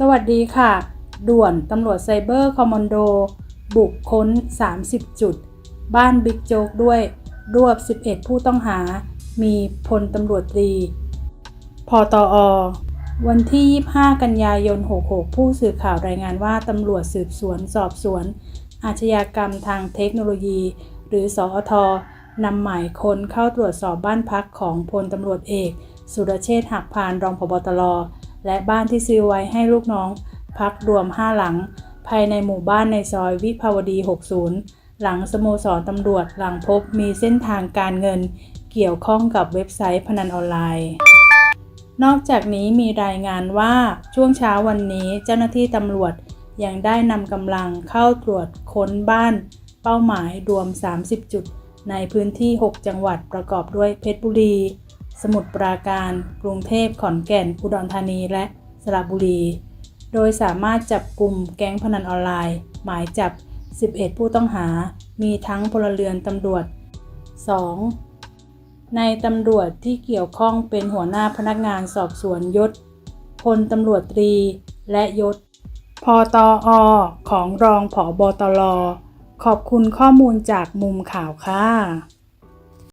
สวัสดีค่ะ ด่วนตำรวจไซเบอร์คอมมานโด บุกค้น 30 จุด บ้านบิ๊กโจ๊กด้วย รวบ 11 ผู้ต้องหา มีพลตำรวจตรี พอตออวันที่ 25 กันยายน 66 ผู้สื่อข่าวรายงานว่าตำรวจสืบสวนสอบสวน อาชญากรรมทางเทคโนโลยี หรือสอทนำหมายค้นเข้าตรวจสอบบ้านพักของพลตำรวจเอก สุรเชษฐ์หักพานรองพบตร และบ้านที่ซื้อไว้ให้ลูกน้อง พักรวม 5 หลัง ภายในหมู่บ้านในซอยวิภาวดี 60 หลังสโมสรตำรวจหลังพบมีเส้นทางการเงิน เกี่ยวข้องกับเว็บไซต์พนันออนไลน์ นอกจากนี้มีรายงานว่าช่วงเช้าวันนี้เจ้าหน้าที่ตำรวจยังได้นำกำลังเข้าตรวจค้นบ้าน เป้าหมายรวม 30 จุด ในพื้นที่ 6 จังหวัดประกอบด้วยเพชรบุรี สมุทรปราการ กรุงเทพขอนแก่นอุดรธานีและสระบุรี โดยสามารถจับกลุ่มแก๊งพนันออนไลน์ หมายจับ 11 ผู้ต้องหา มีทั้งพลเรือนตำรวจ 2. ในตำรวจที่เกี่ยวข้องเป็นหัวหน้าพนักงานสอบสวนยศพลตำรวจตรีและยศพอตออของรองผอบอตรขอบคุณข้อมูลจากมุมข่าวค่ะ